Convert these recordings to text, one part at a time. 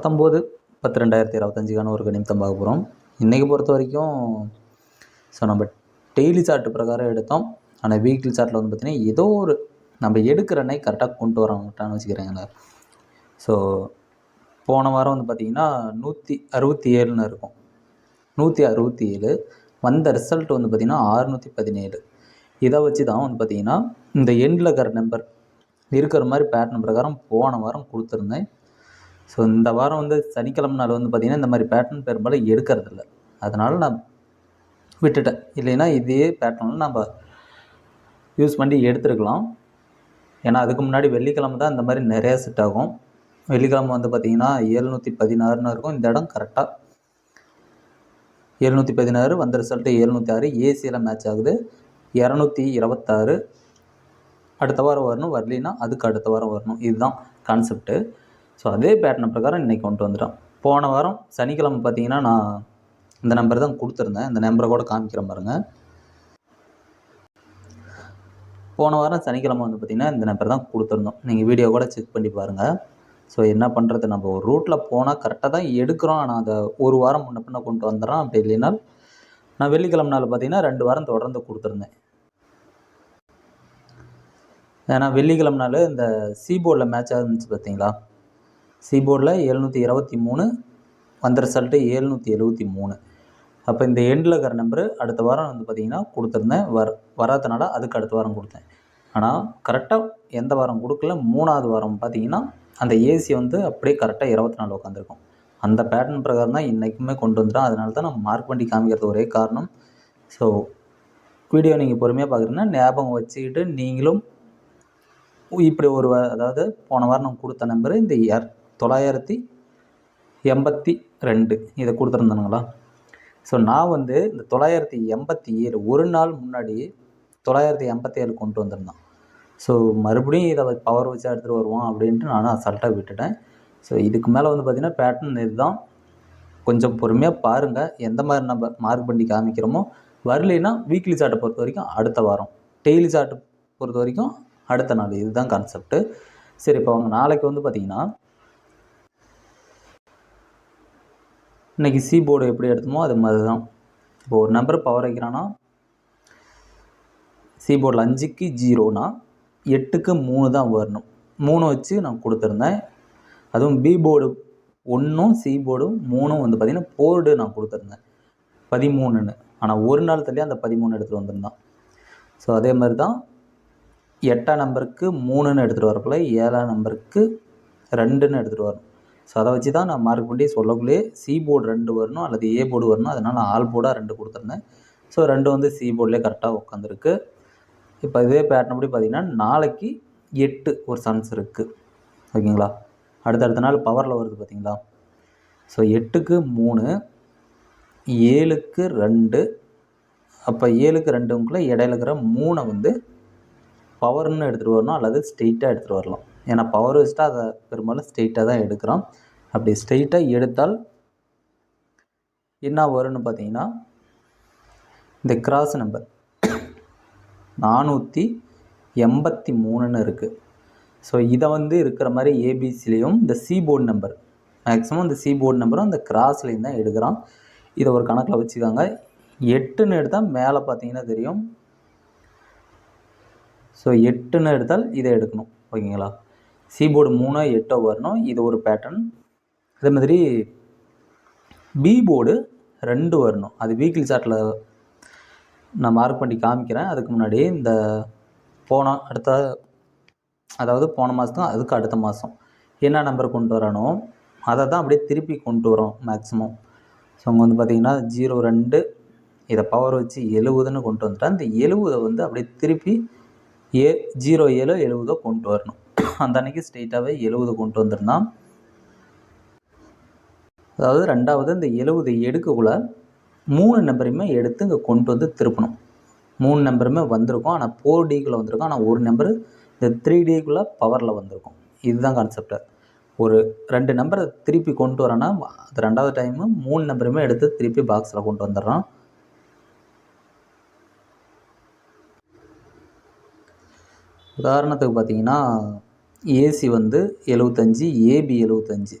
பத்தொம்போது பத்து ரெண்டாயிரத்தி இருபத்தஞ்சுக்கான ஒரு கணிதம் பார்க்க போகிறோம் இன்றைக்கி பொறுத்த வரைக்கும் ஸோ நம்ம டெய்லி சார்ட்டு பிரகாரம் எடுத்தோம். ஆனால் வீக்லி சார்ட்டில் வந்து பார்த்திங்கன்னா ஏதோ ஒரு நம்ம எடுக்கிற அன்னைக்கு கரெக்டாக கொண்டு வரோங்கட்டான்னு வச்சுக்கிறேங்களேன் ஸோ போன வாரம் வந்து பார்த்திங்கன்னா நூற்றி அறுபத்தி ஏழுன்னு இருக்கும். நூற்றி அறுபத்தி ஏழு வந்த ரிசல்ட் வந்து பார்த்திங்கன்னா ஆறுநூற்றி பதினேழு. இதை வச்சு தான் வந்து பார்த்திங்கன்னா இந்த எண்டில் இருக்கிற நம்பர் இருக்கிற மாதிரி பேட்டர்ன் பிரகாரம் போன வாரம் கொடுத்துருந்தேன். ஸோ இந்த வாரம் வந்து சனிக்கிழமை நாள் வந்து பார்த்திங்கன்னா இந்த மாதிரி பேட்டர்ன் பெரும்பாலும் எடுக்கிறதில்ல. அதனால் நான் விட்டுட்டேன். இல்லைன்னா இதே பேட்டர்னில் நம்ம யூஸ் பண்ணி எடுத்துருக்கலாம். ஏன்னா அதுக்கு முன்னாடி வெள்ளிக்கிழமை தான் இந்த மாதிரி நிறையா செட் ஆகும். வெள்ளிக்கிழமை வந்து பார்த்திங்கன்னா ஏழ்நூற்றி பதினாறுன்னு இருக்கும். இந்த இடம் கரெக்டாக எழுநூற்றி பதினாறு வந்த ரிசல்ட்டு எழுநூற்றி ஆறு ஏசியில் மேட்ச் ஆகுது. இரநூத்தி இருபத்தாறு. அடுத்த வாரம் வரணும். வரலின்னா அதுக்கு அடுத்த வாரம் வரணும். இதுதான் கான்செப்ட்டு ஸோ அதே பேட்டர்ன் பிரகாரம் இன்றைக்கி கொண்டு வந்துட்டோம். போன வாரம் சனிக்கிழமை பார்த்தீங்கன்னா நான் இந்த நம்பர் தான் கொடுத்துருந்தேன். இந்த நம்பரை கூட காமிக்கிறேன் பாருங்கள் போன வாரம் சனிக்கிழமை வந்து பார்த்திங்கன்னா இந்த நம்பர் தான் கொடுத்துருந்தோம். நீங்கள் வீடியோ கூட செக் பண்ணி பாருங்கள் ஸோ என்ன பண்ணுறது நம்ம ஒரு ரூட்டில் போனால் கரெக்டாக தான் எடுக்கிறோம். ஆனால் அதை ஒரு வாரம் முன்ன பின்ன கொண்டு வந்துடுறோம். அப்படி இல்லைன்னா நான் வெள்ளிக்கிழமை நாள் பார்த்தீங்கன்னா ரெண்டு வாரம் தொடர்ந்து கொடுத்துருந்தேன். ஏன்னா வெள்ளிக்கிழமை நாள் இந்த சீபோர்டில் மேட்ச் ஆகுதுச்சு பார்த்தீங்களா? சி போர்டில் எழுநூற்றி இருபத்தி மூணு வந்த ரிசல்ட்டு எழுநூற்றி எழுபத்தி மூணு. அப்போ இந்த எண்டில் இருக்கிற நம்பரு அடுத்த வாரம் வந்து பார்த்திங்கன்னா கொடுத்துருந்தேன். வர் வராதனால அதுக்கு அடுத்த வாரம் கொடுத்தேன். ஆனால் கரெக்டாக எந்த வாரம் கொடுக்கல மூணாவது வாரம் பார்த்தீங்கன்னா அந்த ஏசி வந்து அப்படியே கரெக்டாக இருபத்தி நாலு உட்காந்துருக்கும் அந்த பேட்டர்ன் பிரகாரம் தான் இன்றைக்குமே கொண்டு வந்துடும் அதனால தான் நான் மார்க் பண்ணி காமிக்கிறது ஒரே காரணம். ஸோ வீடியோ நீங்கள் பொறுமையாக பார்க்குறீங்கன்னா ஞாபகம் வச்சுக்கிட்டு நீங்களும் இப்படி ஒரு அதாவது போன வாரம் நான் கொடுத்த நம்பரு இந்த எர் தொள்ளாயிரத்தி எண்பத்தி ரெண்டு. இதை கொடுத்துருந்தானுங்களா? ஸோ நான் வந்து இந்த தொள்ளாயிரத்தி எண்பத்தி ஏழு ஒரு நாள் முன்னாடி தொள்ளாயிரத்தி எண்பத்தி ஏழு கொண்டு வந்திருந்தான். ஸோ மறுபடியும் இதை பவர் வச்சு எடுத்துகிட்டு வருவோம் அப்படின்ட்டு நானும் அசால்ட்டாக விட்டுட்டேன். ஸோ இதுக்கு மேலே வந்து பார்த்திங்கன்னா பேட்டர்ன் இதுதான். கொஞ்சம் பொறுமையாக பாருங்கள் எந்த மாதிரி நம்ம மார்க் பண்ணி காமிக்கிறோமோ. வரலைன்னா வீக்லி சார்ட்டை பொறுத்த வரைக்கும் அடுத்த வாரம். டெய்லி சார்ட்டை பொறுத்த வரைக்கும் அடுத்த நாள். இதுதான் கான்செப்ட்டு சரி இப்போ அவங்க நாளைக்கு வந்து பார்த்திங்கன்னா இன்றைக்கி சி போர்டு எப்படி எடுத்தோமோ அது மாதிரி தான் இப்போ ஒரு நம்பர் பவர் வைக்கிறான்னா சி போர்டில் அஞ்சுக்கு ஜீரோனா எட்டுக்கு மூணு தான் வரணும். மூணு வச்சு நான் கொடுத்துருந்தேன். அதுவும் பி போர்டு ஒன்றும் சி போர்டும் மூணும் வந்து பார்த்திங்கன்னா போர்டு நான் கொடுத்துருந்தேன். பதிமூணுன்னு. ஆனால் ஒரு நாள் தள்ளி அந்த பதிமூணு எடுத்துகிட்டு வந்திருந்தான். ஸோ அதே மாதிரி தான் எட்டாம் நம்பருக்கு மூணுன்னு எடுத்துகிட்டு வரக்குள்ள ஏழாம் நம்பருக்கு ரெண்டுன்னு எடுத்துகிட்டு வரணும். ஸோ அதை வச்சு தான் நான் மார்க் பண்ணி சொல்லக்குள்ளேயே சி போர்டு ரெண்டு வரணும் அல்லது ஏ போர்டு வரணும். அதனால் நான் ஆல் போர்டாக ரெண்டு கொடுத்துருந்தேன். ஸோ ரெண்டு வந்து சி போர்டிலே கரெக்டாக உட்காந்துருக்கு இப்போ இதே பேட்டர்ன் படி பார்த்தீங்கன்னா நாளைக்கு எட்டு ஒரு சன்ஸ் இருக்குது ஓகேங்களா? அடுத்தடுத்த நாள் பவரில் வருது பார்த்தீங்களா? ஸோ எட்டுக்கு மூணு ஏழுக்கு ரெண்டு அப்போ ஏழுக்கு ரெண்டுக்குள்ளே இடையில இருக்கிற மூணை வந்து பவர்னு எடுத்துகிட்டு வரணும் அல்லது ஸ்ட்ரெயிட்டாக எடுத்துகிட்டு வரலாம். ஏன்னா பவர் வேஸ்ட்டாக அதை பெரும்பாலும் ஸ்ட்ரெயிட்டாக தான் எடுக்கிறோம். அப்படி ஸ்ட்ரெயிட்டாக எடுத்தால் என்ன வரும்னு பார்த்தீங்கன்னா இந்த கிராஸ் நம்பர் நானூற்றி எண்பத்தி மூணுன்னு இருக்குது ஸோ இதை வந்து இருக்கிற மாதிரி ஏபிசிலையும் இந்த சி போர்டு நம்பர் மேக்ஸிமம் இந்த சி போர்டு நம்பரும் அந்த கிராஸ்லேயும் தான் எடுக்கிறோம். இதை ஒரு கணக்கில் வச்சுக்கோங்க. எட்டுன்னு எடுத்தால் மேலே பார்த்தீங்கன்னா தெரியும். ஸோ எட்டுன்னு எடுத்தால் இதை எடுக்கணும். ஓகேங்களா? சிபோர்டு மூணோ எட்டோ வரணும். இது ஒரு பேட்டர்ன் அதே மாதிரி பி போர்டு ரெண்டு வரணும். அது வீக்லி சார்ட்டில் நான் மார்க் பண்ணி காமிக்கிறேன். அதுக்கு முன்னாடி இந்த போன அடுத்த அதாவது போன மாதத்துக்கும் அதுக்கு அடுத்த மாதம் என்ன நம்பர் கொண்டு வரணும் அதை தான் அப்படியே திருப்பி கொண்டு வரோம் மேக்ஸிமம் ஸோ அவங்க வந்து பார்த்திங்கன்னா ஜீரோ ரெண்டு இதை பவர் வச்சு எழுபதுன்னு கொண்டு வந்துட்டேன் அந்த எழுபதை வந்து அப்படியே திருப்பி ஏ ஜீரோ ஏழு எழுபதோ கொண்டு வரணும். அந்த அன்னைக்கு ஸ்ட்ரெயிட்டாகவே எழுபது கொண்டு வந்திருந்தான். அதாவது ரெண்டாவது இந்த எழுபது எடுக்கக்குள்ள மூணு நம்பரையுமே எடுத்து இங்கே கொண்டு வந்து திருப்பணும். மூணு நம்பருமே வந்திருக்கும். ஆனால் ஃபோர் டிக்குள்ளே வந்திருக்கும். ஆனால் ஒரு நம்பர் இந்த த்ரீ டிக்குள்ளே பவரில் வந்திருக்கும். இதுதான் கான்செப்ட்டு ஒரு ரெண்டு நம்பரை திருப்பி கொண்டு வரேன்னா அது ரெண்டாவது டைமு மூணு நம்பருமே எடுத்து திருப்பி பாக்ஸில் கொண்டு வந்துடுறான். உதாரணத்துக்கு பார்த்தீங்கன்னா ஏசி வந்து எழுபத்தஞ்சி ஏபி எழுபத்தஞ்சி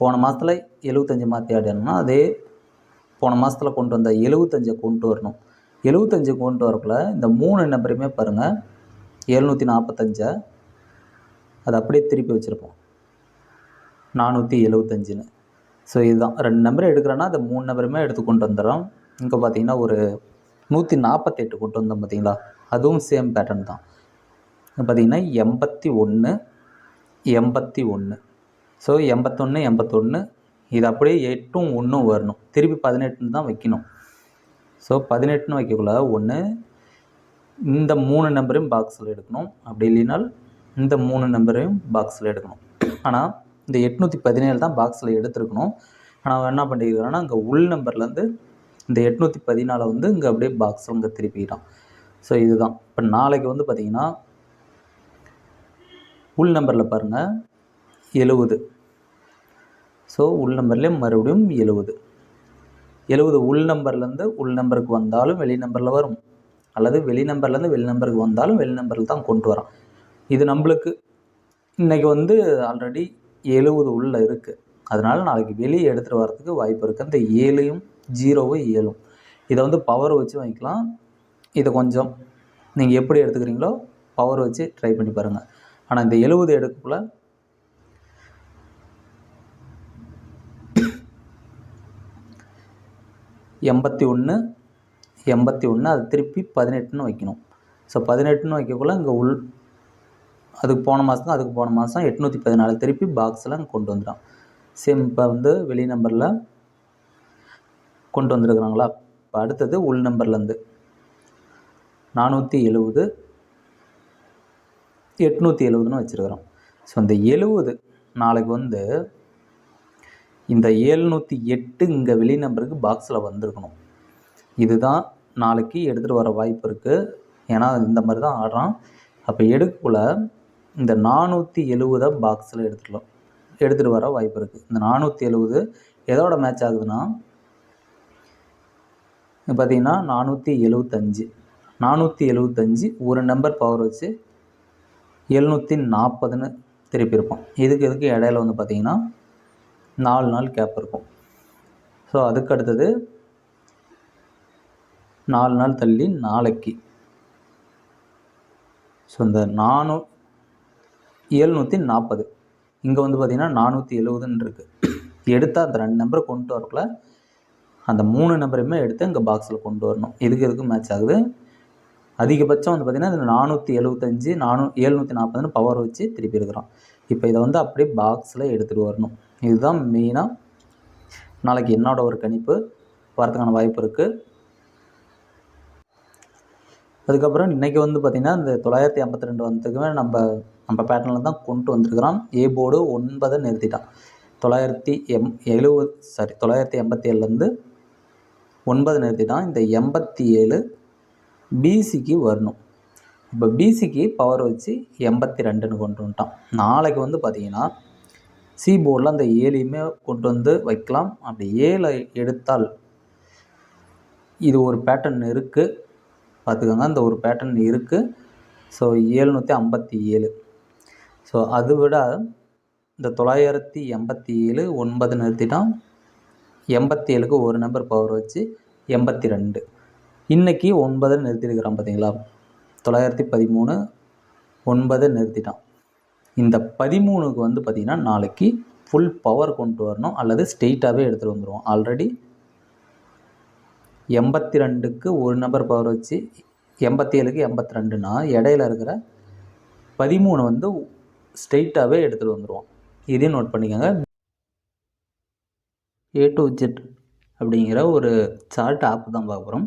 போன மாதத்தில் எழுபத்தஞ்சி மாற்றி ஆடணும்னா அதே போன மாதத்தில் கொண்டு வந்த எழுபத்தஞ்சை கொண்டு வரணும். எழுபத்தஞ்சு கொண்டு வரக்குள்ள இந்த மூணு நம்பருமே பாருங்கள் எழுநூற்றி நாற்பத்தஞ்சை அதை அப்படியே திருப்பி வச்சுருப்போம். நானூற்றி எழுபத்தஞ்சுன்னு ஸோ இதுதான். ரெண்டு நம்பரை எடுக்கிறோன்னா அந்த மூணு நம்பருமே எடுத்து கொண்டு வந்துடுறோம். இங்கே பார்த்தீங்கன்னா ஒரு நூற்றி நாற்பத்தெட்டு கொண்டு வந்தோம் பார்த்தீங்களா அதுவும் சேம் பேட்டர்ன் தான். பார்த்தீங்கன்னா எண்பத்தி ஒன்று எண்பத்தி ஒன்று ஸோ எண்பத்தொன்று எண்பத்தொன்று இது அப்படியே எட்டும் ஒன்றும் வரணும். திருப்பி பதினெட்டுன்னு தான் வைக்கணும். ஸோ பதினெட்டுன்னு வைக்கக்குள்ள ஒன்று இந்த மூணு நம்பரையும் பாக்ஸில் எடுக்கணும். அப்படி இல்லைனால் இந்த மூணு நம்பரையும் பாக்ஸில் எடுக்கணும். ஆனால் இந்த எட்நூற்றி பதினேழு தான் பாக்ஸில் எடுத்துருக்கணும். ஆனால் அவன் என்ன பண்ணியிருக்கான்னா இங்கே உள் நம்பர்லேருந்து இந்த எட்நூற்றி பதினாலை வந்து இங்கே அப்படியே பாக்ஸில் இங்கே திருப்பிக்கிட்டான் ஸோ இதுதான். இப்போ நாளைக்கு வந்து பார்த்திங்கன்னா உள் நம்பரில் பாருங்கள் எழுபது ஸோ உள் நம்பர்லேயே மறுபடியும் எழுபது எழுபது உள் நம்பர்லேருந்து உள் நம்பருக்கு வந்தாலும் வெளி நம்பரில் வரும். அல்லது வெளி நம்பர்லேருந்து வெளி நம்பருக்கு வந்தாலும் வெளி நம்பரில் தான் கொண்டு வரோம். இது நம்மளுக்கு இன்றைக்கி வந்து ஆல்ரெடி எழுபது உள்ளே இருக்குது அதனால் நாளைக்கு வெளியே எடுத்துகிட்டு வரதுக்கு வாய்ப்பு இருக்குது அந்த ஏழையும் ஜீரோவும் ஏழும். இதை வந்து பவர் வச்சு வாங்கிக்கலாம். இதை கொஞ்சம் நீங்கள் எப்படி எடுத்துக்கிறீங்களோ பவர் வச்சு ட்ரை பண்ணி பாருங்கள் ஆனால் இந்த எழுபது எடுக்குள்ள எண்பத்தி ஒன்று எண்பத்தி ஒன்று அது திருப்பி பதினெட்டுன்னு வைக்கணும். ஸோ பதினெட்டுன்னு வைக்கக்குள்ள இங்கே உள் அதுக்கு போன மாதம் அதுக்கு போன மாதம் எட்நூற்றி பதினாலு திருப்பி பாக்ஸில் அங்கே கொண்டு வந்துடும் சேம் இப்போ வந்து வெளி நம்பரில் கொண்டு வந்துருக்குறாங்களா? இப்போ அடுத்தது உள் நம்பர்லேருந்து நானூற்றி எழுபது எட்நூற்றி எழுபதுன்னு வச்சுருக்குறோம். ஸோ இந்த எழுபது நாளைக்கு வந்து இந்த ஏழ்நூற்றி எட்டு இங்கே வெளி நம்பருக்கு பாக்ஸில் வந்திருக்கணும். இதுதான் நாளைக்கு எடுத்துகிட்டு வர வாய்ப்பு இருக்குது ஏன்னா இந்த மாதிரி தான் ஆடுறான். அப்போ எடுக்கக்குள்ள இந்த நானூற்றி எழுபதை பாக்ஸில் எடுத்துடலாம் எடுத்துகிட்டு வர வாய்ப்பு இருக்குது இந்த நானூற்றி எழுபது எதோட மேட்ச் ஆகுதுன்னா பார்த்தீங்கன்னா நானூற்றி எழுபத்தஞ்சு நானூற்றி எழுபத்தஞ்சு ஒரு நம்பர் பவர் வச்சு எழுநூற்றி நாற்பதுன்னு திருப்பியிருப்போம். இதுக்கு இதுக்கு இடையில வந்து பார்த்திங்கன்னா நாலு நாள் கேப் இருக்கும். ஸோ அதுக்கு அடுத்தது நாலு நாள் தள்ளி நாளைக்கு. ஸோ இந்த நானூ எழுநூற்றி நாற்பது. இங்கே வந்து பார்த்திங்கன்னா நானூற்றி எழுபதுன்னு இருக்குது எடுத்தால் அந்த ரெண்டு நம்பரை கொண்டு வரக்குள்ள அந்த மூணு நம்பரையுமே எடுத்து இங்கே பாக்ஸில் கொண்டு வரணும். இதுக்கு எதுக்கு மேட்ச் ஆகுது? அதிகபட்சம் வந்து பார்த்திங்கன்னா இந்த நானூற்றி எழுபத்தஞ்சி நானூ எழுநூற்றி நாற்பதுன்னு பவர் வச்சு திருப்பி இருக்கிறோம் இப்போ இதை வந்து அப்படியே பாக்ஸில் எடுத்துகிட்டு வரணும். இதுதான் மெயினாக நாளைக்கு என்னோட ஒரு கணிப்பு. வரதுக்கான வாய்ப்பு இருக்குது அதுக்கப்புறம் இன்றைக்கி வந்து பார்த்திங்கன்னா இந்த தொள்ளாயிரத்தி ஐம்பத்தி ரெண்டு வந்ததுக்குமே நம்ம நம்ம பேட்டர்னில் தான் கொண்டு வந்திருக்கிறோம். ஏ போர்டு ஒன்பதை நிறுத்திட்டான். தொள்ளாயிரத்தி எம் எழுபது சாரி தொள்ளாயிரத்தி எண்பத்தி ஏழுலேருந்து ஒன்பது நிறுத்திட்டான். இந்த எண்பத்தி ஏழு பிசிக்கு வரணும். இப்போ பிசிக்கு பவர் வச்சு எண்பத்தி ரெண்டுன்னு கொண்டு வந்துட்டான். நாளைக்கு வந்து பார்த்திங்கன்னா சி போர்டில் அந்த ஏழையுமே கொண்டு வந்து வைக்கலாம். அப்படி ஏழை எடுத்தால் இது ஒரு பேட்டர்ன் இருக்குது பார்த்துக்கோங்க அந்த ஒரு பேட்டர்ன் இருக்குது ஸோ ஏழ்நூற்றி ஐம்பத்தி ஏழு. ஸோ அதை விட இந்த தொள்ளாயிரத்தி எண்பத்தி ஏழு ஒன்பது நிறுத்திட்டான் எண்பத்தி ஏழுக்கு ஒரு நம்பர் பவர் வச்சு எண்பத்தி ரெண்டு. இன்றைக்கி ஒன்பதை நிறுத்திருக்கிறான் பார்த்தீங்களா? தொள்ளாயிரத்தி பதிமூணு ஒன்பதை நிறுத்திட்டான். இந்த பதிமூணுக்கு வந்து பார்த்திங்கன்னா நாளைக்கு ஃபுல் பவர் கொண்டு வரணும் அல்லது ஸ்ட்ரெயிட்டாகவே எடுத்துகிட்டு வந்துடுவோம் ஆல்ரெடி எண்பத்தி ரெண்டுக்கு ஒரு நம்பர் பவர் வச்சு எண்பத்தி ஏழுக்கு எண்பத்தி ரெண்டுனா இடையில இருக்கிற பதிமூணு வந்து ஸ்ட்ரெயிட்டாகவே எடுத்துகிட்டு வந்துடுவோம் இதையும் நோட் பண்ணிக்கோங்க. ஏ டு ஜெட் அப்படிங்கிற ஒரு சார்ட் ஆப் தான் பார்க்குறோம்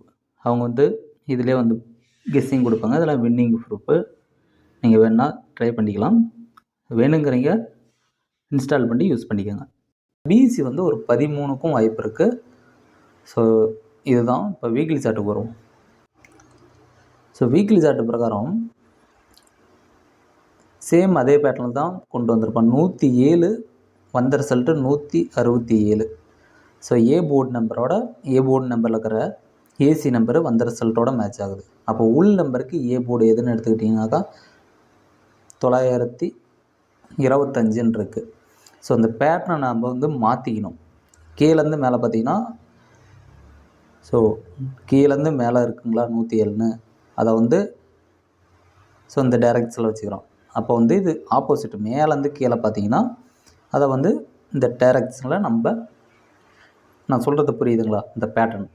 அவங்க வந்து இதிலே வந்து கெஸ்ஸிங் கொடுப்பாங்க. அதெல்லாம் வின்னிங் ப்ரூஃபு நீங்கள் வேணால் ட்ரை பண்ணிக்கலாம். வேணுங்கிறீங்க இன்ஸ்டால் பண்ணி யூஸ் பண்ணிக்கோங்க. பிசி வந்து ஒரு பதிமூணுக்கும் வாய்ப்பு இருக்குது ஸோ இதுதான் இப்போ வீக்லி சார்ட்டுக்கு வரும். ஸோ வீக்லி சார்ட்டு பிரகாரம் சேம் அதே பேட்டர்னில் தான் கொண்டு வந்திருப்பான். நூற்றி ஏழு வந்த ரிசல்ட்டு நூற்றி அறுபத்தி ஏழு. ஸோ ஏ போர்டு நம்பரோட ஏ போர்டு நம்பரில் இருக்கிற ஏசி நம்பரு வந்த ரிசல்ட்டோட மேட்ச் ஆகுது. அப்போ உள் நம்பருக்கு ஏ போர்டு எதுன்னு எடுத்துக்கிட்டிங்கனாக்கா தொள்ளாயிரத்தி இருபத்தஞ்சுன்னு இருக்குது ஸோ அந்த பேட்டர்னை நம்ம வந்து மாற்றிக்கணும் கீழேருந்து மேலே பார்த்தீங்கன்னா ஸோ கீழேருந்து மேலே இருக்குங்களா நூற்றி ஏழுன்னு? அதை வந்து ஸோ இந்த டேரக்ட்ஸில் வச்சுக்கிறோம். அப்போ வந்து இது ஆப்போசிட் மேலேருந்து கீழே பார்த்தீங்கன்னா அதை வந்து இந்த டைரக்ஷனில் நம்ம நான் சொல்கிறது புரியுதுங்களா? இந்த பேட்டர்ன்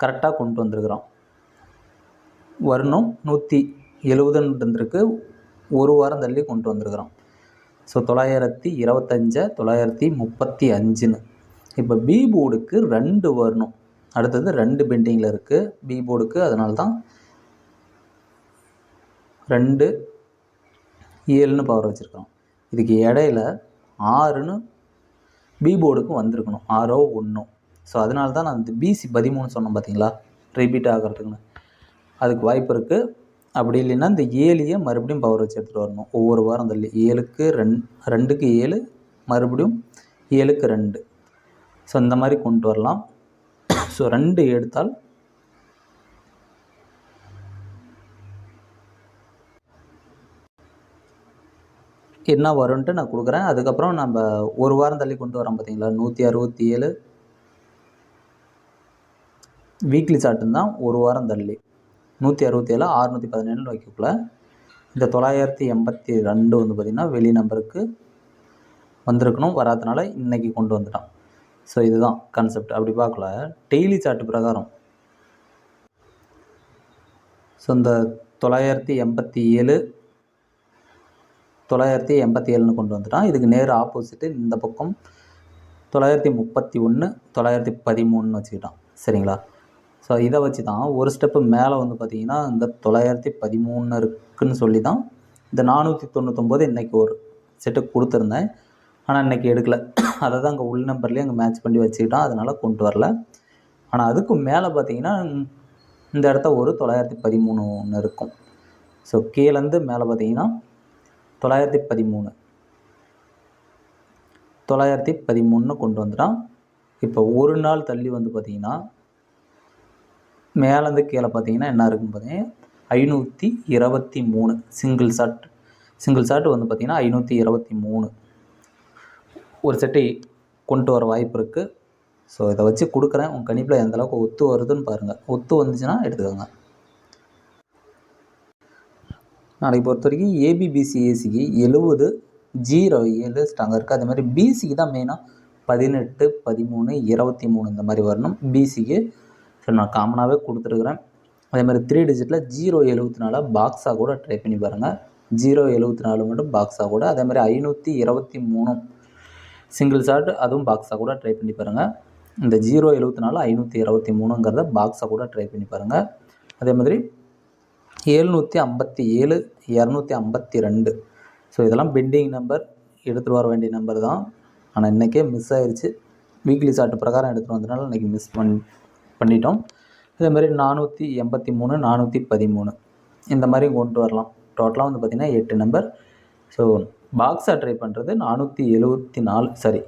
கரெக்டாக கொண்டு வந்திருக்கிறோம். வரணும். நூற்றி எழுபதுன்னு இருந்திருக்கு ஒரு வாரம் தள்ளி கொண்டு வந்திருக்கிறோம். ஸோ தொள்ளாயிரத்தி இருபத்தஞ்சை தொள்ளாயிரத்தி முப்பத்தி அஞ்சுன்னு. இப்போ பி போர்டுக்கு ரெண்டு வரணும். அடுத்தது ரெண்டு பெண்டிங்கில் இருக்குது பி போர்டுக்கு அதனால தான் ரெண்டு ஏழுன்னு பவர் வச்சுருக்கோம் இதுக்கு இடையில ஆறுன்னு பி போர்டுக்கும் வந்திருக்கணும். ஆறோ ஒன்றோ ஸோ அதனால தான் நான் இந்த பிசி பதிமூணு சொன்னேன் பார்த்தீங்களா? ரிப்பீட் ஆகிறதுக்குன்னு. அதுக்கு வாய்ப்பு இருக்குது அப்படி இல்லைன்னா இந்த ஏழையே மறுபடியும் பவர் வச்சு எடுத்துகிட்டு வரணும். ஒவ்வொரு வாரம் தள்ளி. ஏழுக்கு ரெண் ரெண்டுக்கு ஏழு மறுபடியும் ஏழுக்கு ரெண்டு. ஸோ இந்த மாதிரி கொண்டு வரலாம். ஸோ ரெண்டு எடுத்தால் என்ன வரும்ன்ட்டு நான் கொடுக்குறேன். அதுக்கப்புறம் நம்ம ஒரு வாரம் தள்ளி கொண்டு வரோம் பார்த்தீங்களா? நூற்றி அறுபத்தி ஏழு வீக்லி சார்ட்டுன்னு தான் ஒரு வாரம் தள்ளி. நூற்றி அறுபத்தி ஏழு அறுநூற்றி பதினேழு வைக்கக்குள்ள இந்த தொள்ளாயிரத்தி எண்பத்தி ரெண்டு வந்து பார்த்திங்கன்னா வெளி நம்பருக்கு வந்திருக்கணும். வராதனால இன்றைக்கி கொண்டு வந்துட்டான். ஸோ இதுதான் கான்செப்ட் அப்படி பார்க்கல. டெய்லி சார்ட் பிரகாரம். ஸோ இந்த தொள்ளாயிரத்தி எண்பத்தி ஏழு தொள்ளாயிரத்தி எண்பத்தி ஏழுன்னு கொண்டு வந்துட்டான். இதுக்கு நேர் ஆப்போசிட்டு இந்த பக்கம் தொள்ளாயிரத்தி முப்பத்தி ஒன்று தொள்ளாயிரத்தி பதிமூணுன்னு வச்சுக்கிட்டான். சரிங்களா? ஸோ இதை வச்சு தான் ஒரு ஸ்டெப்பு மேலே வந்து பார்த்திங்கன்னா இந்த தொள்ளாயிரத்தி பதிமூணு இருக்குன்னு சொல்லி தான் இந்த நானூற்றி தொண்ணூத்தொம்பது இன்றைக்கி ஒரு செட்டு கொடுத்துருந்தேன். ஆனால் இன்றைக்கி எடுக்கலை. அதை தான் அங்கே உள் நம்பர்லேயே அங்கே மேட்ச் பண்ணி வச்சுக்கிட்டான். அதனால் கொண்டு வரல. ஆனால் அதுக்கு மேலே பார்த்தீங்கன்னா இந்த இடத்த ஒரு தொள்ளாயிரத்தி பதிமூணு ஒன்று இருக்கும் ஸோ கீழேருந்து மேலே பார்த்தீங்கன்னா தொள்ளாயிரத்தி பதிமூணு. தொள்ளாயிரத்தி பதிமூணுன்னு கொண்டு வந்துட்டான். இப்போ ஒரு நாள் தள்ளி வந்து பார்த்திங்கன்னா மேலேருந்து கீழே பார்த்தீங்கன்னா என்ன இருக்குன்னு பார்த்தீங்கன்னா ஐநூற்றி இருபத்தி மூணு. சிங்கிள் ஷாட் சிங்கிள் ஷாட் வந்து பார்த்திங்கன்னா ஐநூற்றி இருபத்தி மூணு. ஒரு செட்டை கொண்டு வர வாய்ப்பு இருக்குது ஸோ இதை வச்சு கொடுக்குறேன். உங்கள் கணிப்பில் எந்தளவுக்கு ஒத்து வருதுன்னு பாருங்கள் ஒத்து வந்துச்சுன்னா எடுத்துக்கோங்க. நாளைக்கு பொறுத்த வரைக்கும் ஏபிபிசி ஏசிக்கு எழுபது ஜீரோ ஏழு ஸ்ட்ராங்காக இருக்குது அதே மாதிரி பிசிக்கு தான் மெயினாக பதினெட்டு பதிமூணு இருபத்தி மூணு இந்த மாதிரி வரணும். பிசிக்கு ஸோ நான் காமனாகவே கொடுத்துருக்குறேன். அதே மாதிரி த்ரீ டிஜிட்டில் ஜீரோ எழுபத்தி நாலு பாக்ஸாக கூட ட்ரை பண்ணி பாருங்கள் ஜீரோ எழுபத்தி நாலு மட்டும் பாக்ஸாக கூட அதே மாதிரி ஐநூற்றி இருபத்தி மூணும் சிங்கிள் ஷாட் அதுவும் பாக்ஸாக கூட ட்ரை பண்ணி பாருங்கள் இந்த ஜீரோ எழுபத்தி நாலு ஐநூற்றி இருபத்தி மூணுங்கிறத பாக்ஸாக கூட ட்ரை பண்ணி பாருங்கள் அதே மாதிரி ஏழ்நூற்றி ஐம்பத்தி ஏழு இரநூத்தி ஐம்பத்தி ரெண்டு. ஸோ இதெல்லாம் பெண்டிங் நம்பர் எடுத்துகிட்டு வர வேண்டிய நம்பர் தான். ஆனால் இன்றைக்கே மிஸ் ஆயிடுச்சு வீக்லி சார்ட் பிரகாரம் எடுத்துகிட்டு வந்ததுனால இன்றைக்கி மிஸ் பண்ணி பண்ணிட்டோம். இதேமாதிரி நானூற்றி எண்பத்தி மூணு நானூற்றி பதிமூணு. இந்த மாதிரி கொண்டு வரலாம். டோட்டலாக வந்து பார்த்திங்கன்னா எட்டு நம்பர் ஸோ பாக்ஸாக ட்ரை பண்ணுறது நானூற்றி எழுபத்தி நாலு சாரி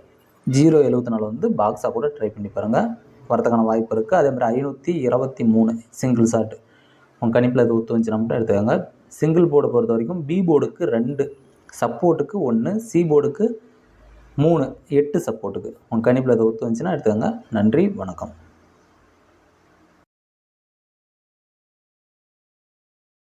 ஜீரோ எழுபத்தி நாலு வந்து பாக்ஸாக கூட ட்ரை பண்ணி பாருங்கள் வரதுக்கான வாய்ப்பு இருக்குது அதே மாதிரி ஐநூற்றி இருபத்தி மூணு சிங்கிள் ஷாட்டு உங்கள் கணிப்பில் இது ஒத்து வந்துச்சு மட்டும் எடுத்துக்கோங்க. சிங்கிள் போர்டை பொறுத்த வரைக்கும் பி போர்டுக்கு ரெண்டு சப்போர்ட்டுக்கு ஒன்று சி போர்டுக்கு மூணு எட்டு சப்போர்ட்டுக்கு உங்கள் கணிப்பில் அது ஒத்து வந்துச்சுன்னா எடுத்துக்கோங்க. நன்றி வணக்கம்.